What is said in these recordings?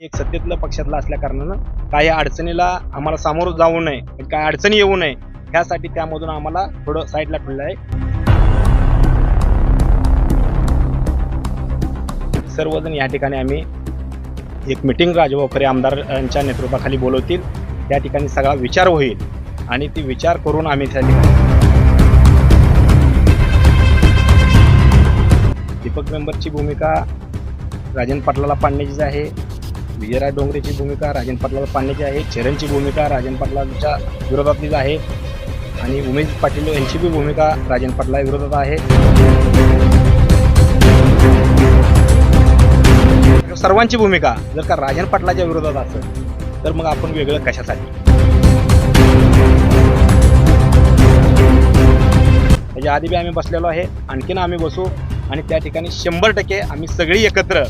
एक सत्तेतलं पक्षातला असल्या कारणानं काही अडचणीला आम्हाला सामोरं जाऊ नये म्हणजे काही अडचणी येऊ नये ह्यासाठी त्यामधून आम्हाला थोडं साईडला ठेवलं आहे. सर्वजण या ठिकाणी आम्ही एक मिटिंग राजभाऊ आमदारांच्या नेतृत्वाखाली बोलवतील. त्या ठिकाणी सगळा विचार होईल आणि ती विचार करून आम्ही त्या ठिकाणी दीपक मेंबरची भूमिका राजन पाटलाला पाडण्याची आहे विजयराज डोंगरेची भूमिका राजन पाटलाला पांडेची आहे चरणची भूमिका राजन पाटलांच्या विरोधातलीच आहे. आणि उमेश पाटील यांची बी भूमिका राजन पाटला विरोधात आहे. सर्वांची भूमिका जर का राजन पाटलाच्या विरोधात असेल तर मग आपण वेगळं कशासाठी? त्याच्या आधी बी आम्ही बसलेलो आहे आणखीन आम्ही बसू आणि त्या ठिकाणी शंभर टक्के आम्ही सगळी एकत्र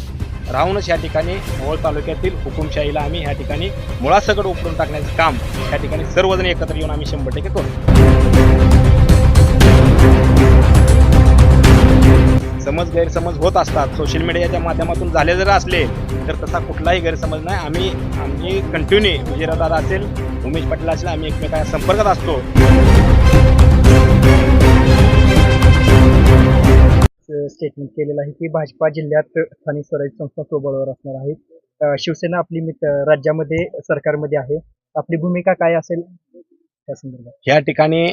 राहूनच या ठिकाणी मोहोळ तालुक्यातील हुकुमशाहीला आम्ही ह्या ठिकाणी मुळासकट उपडून टाकण्याचं काम या ठिकाणी सर्वजण एकत्र येऊन आम्ही शंभर टक्के करू. समज गैरसमज होत असतात. सोशल मीडियाच्या माध्यमातून झाले जर असले तर तसा कुठलाही गैरसमज नाही. आम्ही आम्ही कंटिन्यू म्हणजे विजयदादा असेल उमेश पाटील असेल आम्ही एकमेकांच्या संपर्कात असतो. स्टेटमेंट केलेलं आहे की भाजपा जिल्ह्यात स्थानिक स्वराज्य संस्था सोबळवर असणार आहे. शिवसेना आपली राज्यामध्ये सरकारमध्ये आहे. आपली भूमिका काय असेल? त्या संदर्भात. या ठिकाणी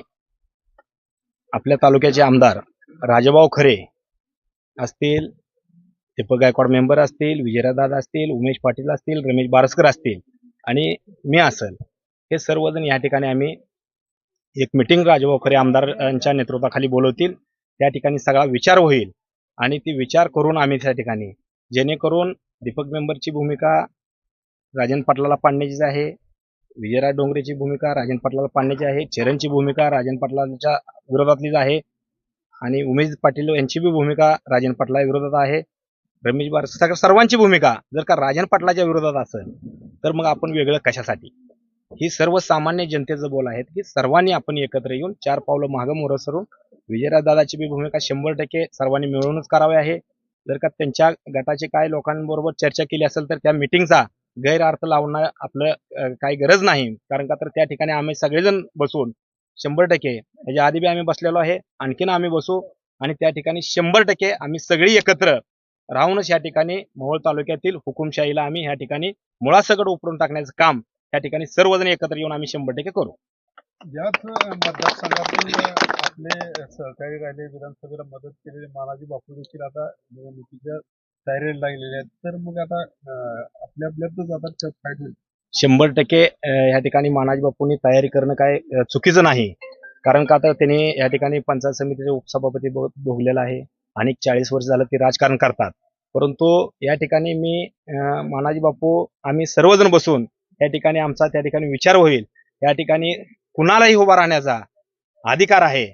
आपल्या तालुक्याचे आमदार राजाभाऊ खरे असतील दीपक गायकवाड मेंबर असतील विजयदादा असतील उमेश पाटील असतील रमेश बारसकर असतील आणि मी असेल हे सर्वजण या ठिकाणी आम्ही एक मिटिंग राजभाऊ खरे आमदारांच्या नेतृत्वाखाली बोलवतील. त्या ठिकाणी सगळा विचार होईल. आणि ती विचार करून आम्ही त्या ठिकाणी जेणेकरून दीपक मेंबरची भूमिका राजन पाटलाला पाडण्याची आहे विजयराज डोंगरेची भूमिका राजन पाटलाला पाडण्याची आहे चरणची भूमिका राजन पाटलांच्या विरोधातलीच आहे आणि उमेश पाटील यांची बी भूमिका राजन पाटला विरोधात आहे. रमेश बार सगळ्या सर्वांची भूमिका जर का राजन पाटलाच्या विरोधात असेल तर मग आपण वेगळं कशासाठी? ही सर्वसामान्य जनतेचं बोल आहेत की सर्वांनी आपण एकत्र येऊन चार पावलं मागं मोरं सरून विजयराज दादाची बी भूमिका शंभर टक्के सर्वांनी मिळूनच करावी आहे. जर का त्यांच्या गटाचे काय लोकांबरोबर चर्चा केली असेल तर त्या मिटिंगचा गैरअर्थ लावणं आपलं काही गरज नाही. कारण का तर त्या ठिकाणी आम्ही सगळेजण बसून शंभर टक्के याच्या आधी बी आम्ही बसलेलो आहे आणखीन आम्ही बसू आणि त्या ठिकाणी शंभर टक्के आम्ही सगळी एकत्र राहूनच या ठिकाणी मोहोळ तालुक्यातील हुकुमशाहीला आम्ही या ठिकाणी मुळासकट उपडून टाकण्याचं काम या ठिकाणी सर्वजण एकत्र येऊन आम्ही शंभर टक्के करू. याच मतदारसंघातून आपले सहकारी राहिले विधानसभेला मदत केलेले मानाजी बापू देखील आता निवडणुकीच्या तयारीला लागलेले आहेत. तर मग आता आपल्या आपल्यातच आता फाईट होईल. शंभर टक्के या ठिकाणी मानाजी बापूंनी तयारी करणं काय चुकीचं नाही. कारण का आता त्यांनी या ठिकाणी पंचायत समितीचे उपसभापती भोगलेला आहे आणि चाळीस वर्ष झालं ते राजकारण करतात. परंतु या ठिकाणी मी मानाजी बापू आम्ही सर्वजण बसून या ठिकाणी आमचा त्या ठिकाणी विचार होईल. या ठिकाणी कुणालाही उभा राहण्याचा अधिकार आहे.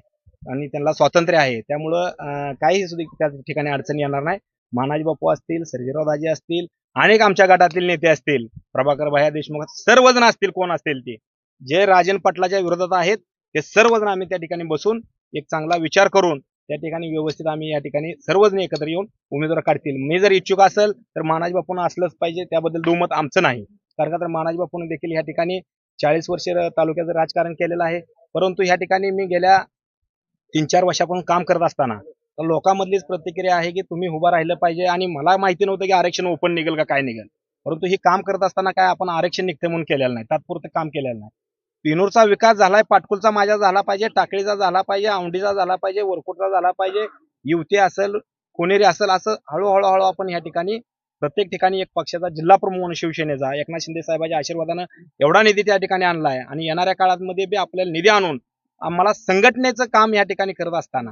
आणि त्यांना स्वातंत्र्य आहे. त्यामुळं काही काहीही सुद्धा त्या ठिकाणी अडचणी येणार नाही. मानाजी बापू असतील सर्जेराव दाजी असतील अनेक आमच्या गटातील नेते असतील. प्रभाकर भाया देशमुख सर्वजण असतील. कोण असतील ते? जे राजन पटलाच्या विरोधात आहेत ते सर्वजण आम्ही त्या ठिकाणी बसून एक चांगला विचार करून त्या ठिकाणी व्यवस्थित आम्ही या ठिकाणी सर्वजण एकत्र येऊन उमेदवार काढतील. मी जर इच्छुक असेल तर मानाजी बापून असलंच पाहिजे. त्याबद्दल दुमत आमचं नाही. कारण का तर मानाजी बापून देखील या ठिकाणी चाळीस वर्ष तालुक्याचं राजकारण केलेलं आहे. परंतु ह्या ठिकाणी मी गेल्या तीन चार वर्षापासून काम करत असताना. तर लोकांमधलीच प्रतिक्रिया आहे की तुम्ही उभा राहिलं पाहिजे आणि मला माहिती नव्हतं की आरक्षण ओपन निघेल का काय निघेल. परंतु हे काम करत असताना काय आपण आरक्षण निघते म्हणून केलेलं नाही. तात्पुरतं काम केलेलं नाही. पिनूरचा विकास झालाय पाटकुलचा माझा झाला पाहिजे टाकळीचा झाला पाहिजे औंडीचा झाला पाहिजे वरकुटचा झाला पाहिजे युवती असेल कोणेरी असेल असं हळूहळू हळू आपण या ठिकाणी प्रत्येक ठिकाणी एक पक्षाचा जिल्हा प्रमुख म्हणून शिवसेनेचा एकनाथ शिंदे साहेबांच्या आशीर्वादानं एवढा निधी त्या ठिकाणी आणलाय. आणि येणाऱ्या काळामध्ये बी आपल्याला निधी आणून आम्हाला संघटनेचं काम या ठिकाणी करत असताना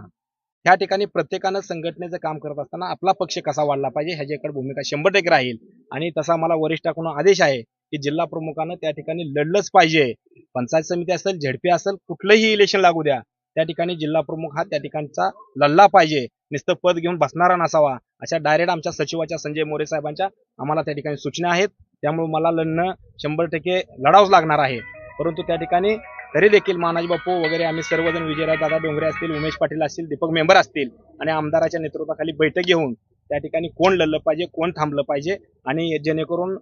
ह्या ठिकाणी प्रत्येकानं संघटनेचं काम करत असताना आपला पक्ष कसा वाढला पाहिजे ह्याच्याकडे भूमिका शंभर टक्के राहील. आणि तसा मला वरिष्ठाकडून आदेश आहे की जिल्हा प्रमुखानं त्या ठिकाणी लढलंच पाहिजे. पंचायत समिती असेल झेडपी असेल कुठलंही इलेक्शन लागू द्या. त्या ठिकाणी जिल्हा प्रमुख हा त्या ठिकाणचा लढला पाहिजे. नुसतं पद घेऊन बसणारा नसावा. अशा डायरेक्ट आमच्या सचिवाच्या संजय मोरे साहेबांच्या आम्हाला त्या ठिकाणी सूचना आहेत. त्यामुळे मला लढणं शंभर टक्के लढावंच लागणार आहे. परंतु त्या ठिकाणी तरी देखील मानाजी बापू वगैरे आम्ही सर्वजण विजयराज दादा डोंगरे असतील उमेश पाटील असतील दीपक मेंबर असतील आणि आमदाराच्या नेतृत्वाखाली बैठक घेऊन त्या ठिकाणी कोण लढलं पाहिजे कोण थांबलं पाहिजे आणि जेणेकरून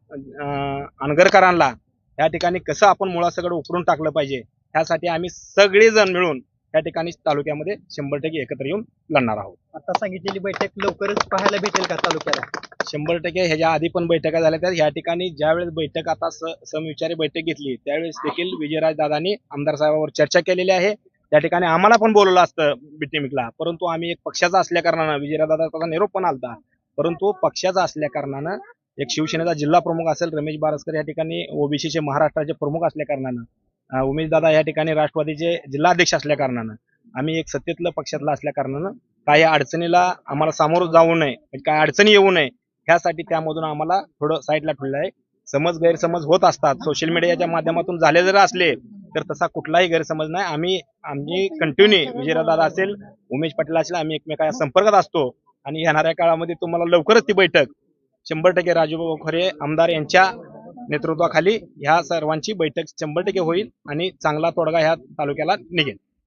अनगरकरांना या ठिकाणी कसं आपण मुळासगळं उकरून टाकलं पाहिजे त्यासाठी आम्ही सगळेजण मिळून त्या ठिकाणी तालुक्यामध्ये शंभर टक्के एकत्र येऊन लढणार आहोत. आता सांगितलेली बैठक लवकरच पाहायला भेटेल का तालुक्याला? शंभर टक्के ह्याच्या आधी पण बैठका झाल्या त्या ह्या ठिकाणी ज्यावेळेस बैठक आता स समविचारी बैठक घेतली त्यावेळेस देखील विजयराज दादांनी आमदार साहेबांवर चर्चा केलेली आहे. त्या ठिकाणी आम्हाला पण बोलवलं असतं बिटिमिकला परंतु आम्ही एक पक्षाचा असल्या कारणानं निरोप पण आलता. परंतु पक्षाचा असल्या कारणानं एक शिवसेनेचा जिल्हा प्रमुख असेल रमेश बारसकर या ठिकाणी ओबीसीचे महाराष्ट्राचे प्रमुख असल्या कारणानं उमेश दादा या ठिकाणी राष्ट्रवादीचे जिल्हाध्यक्ष असल्या कारणानं आम्ही एक सत्तेतलं पक्षातलं असल्या कारणानं काही अडचणीला आम्हाला सामोरं जाऊ नये म्हणजे काही अडचणी येऊ नये ह्यासाठी त्यामधून आम्हाला थोडं साईडला ठेवलं आहे समज गैरसमज होत असतात. सोशल मीडियाच्या माध्यमातून झाले जर असले तर तसा कुठलाही गैरसमज नाही. आम्ही आम्ही कंटिन्यू विजयदादा असेल उमेश पाटील असेल आम्ही एकमेकाच्या संपर्कात असतो. आणि येणाऱ्या काळामध्ये तुम्हाला लवकरच ती बैठक. शंभर टक्के राजूभाऊ खरे आमदार यांच्या नेतृत्वाखाली ह्या सर्वांची बैठक शंभर टक्के होईल आणि चांगला तोडगा ह्या तालुक्याला निघेल.